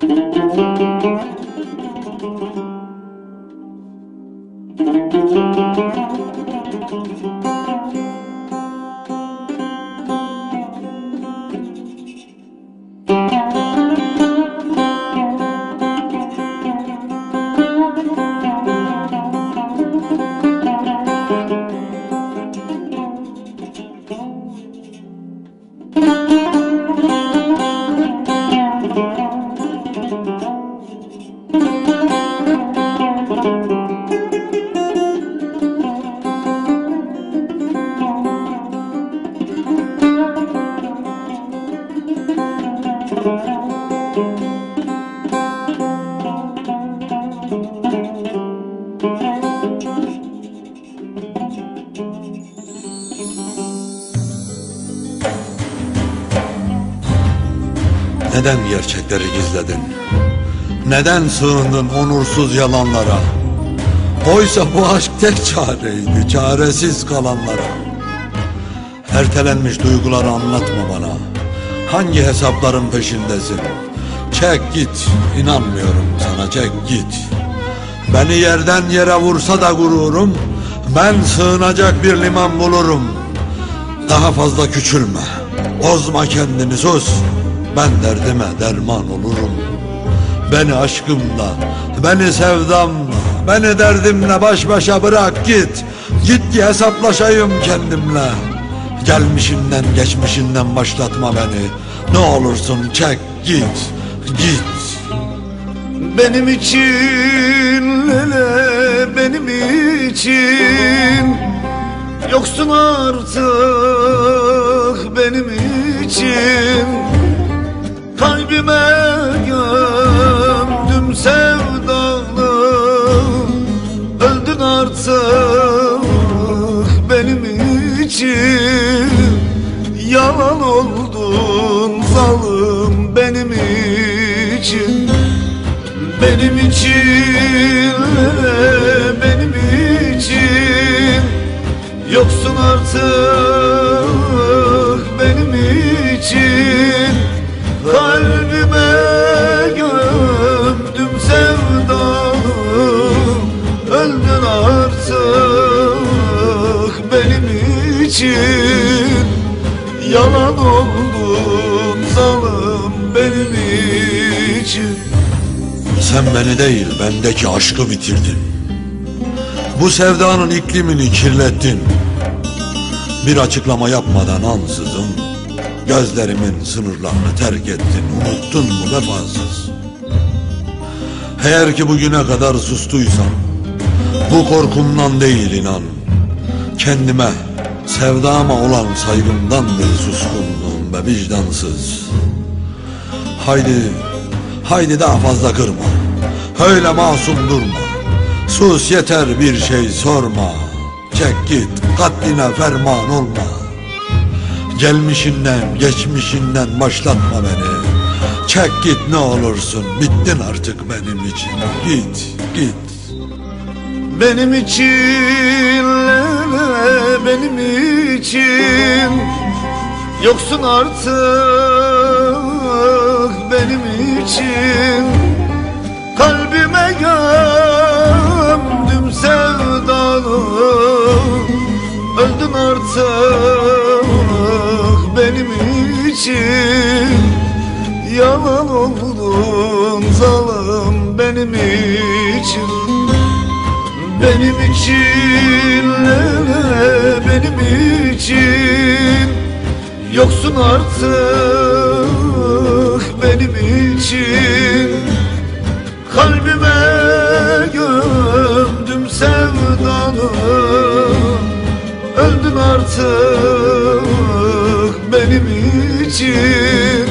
Thank you. Neden gerçekleri gizledin? Neden sığındın onursuz yalanlara? Oysa bu aşk tek çareydi, çaresiz kalanlara. Ertelenmiş duyguları anlatma bana. Hangi hesapların peşindesin? Çek git, inanmıyorum sana, çek git. Beni yerden yere vursa da gururum, ben sığınacak bir liman bulurum. Daha fazla küçülme, bozma kendini sus. Ben derdime derman olurum. Beni aşkımla, beni sevdamla, beni derdimle baş başa bırak git. Git ki hesaplaşayım kendimle. Gelmişinden geçmişinden başlatma beni. Ne olursun çek git, git. Benim için lele benim için Yoksun artık benim için Kalbime gömdüm sevdanı Öldün artık benim için. Yalan oldun zalim benim için. Benim için, benim için. Yoksun artık benim için. Kalbime Sen beni değil bendeki aşkı bitirdin. Bu sevdanın iklimini kirlettin. Bir açıklama yapmadan ansızın Gözlerimin sınırlarını terk ettin. Unuttun mu vefasız? Eğer ki bugüne kadar sustuysam Bu korkumdan değil inan. Kendime Sevdama olan saygımdandır suskunluğum be vicdansız. Haydi Haydi daha fazla kırma Öyle masum durma. Sus yeter bir şey sorma. Çek git katline ferman olma. Gelmişinden geçmişinden başlatma beni. Çek git ne olursun bittin artık benim için. Git git. Benim için benim için. Yoksun artık benim için Kalbime gömdüm sevdanı Öldün artık benim için. Yalan oldun zalim benim için. Benim için benim için. Yoksun artık benim için sevdanı Öldün artık benim için